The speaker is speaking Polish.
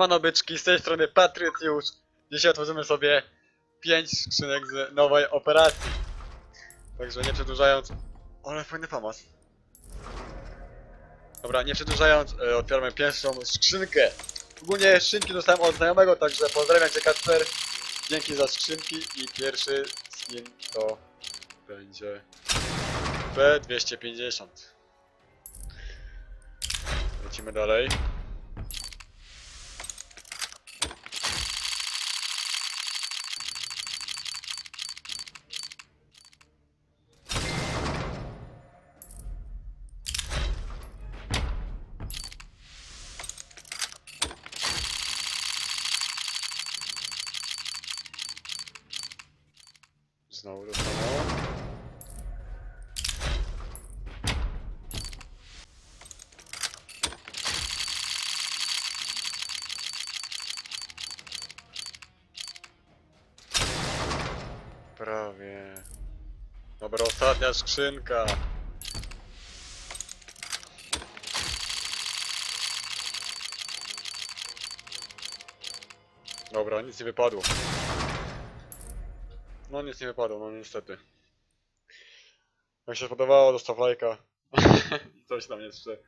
Panobyczki, z tej strony Patrycjusz. Dzisiaj otworzymy sobie 5 skrzynek z nowej operacji. Także nie przedłużając... Ale fajny famas. Dobra, nie przedłużając, e, otwieramy pierwszą skrzynkę. Ogólnie skrzynki dostałem od znajomego, także pozdrawiam cię Kacper. Dzięki za skrzynki i pierwszy skin to będzie P250. Lecimy dalej. Znowu samo. Prawie. Dobra, ostatnia skrzynka. Dobra, nic nie wypadło. No nic nie wypadło, no niestety. Jak się podobało, dostaw lajka. I coś tam jeszcze.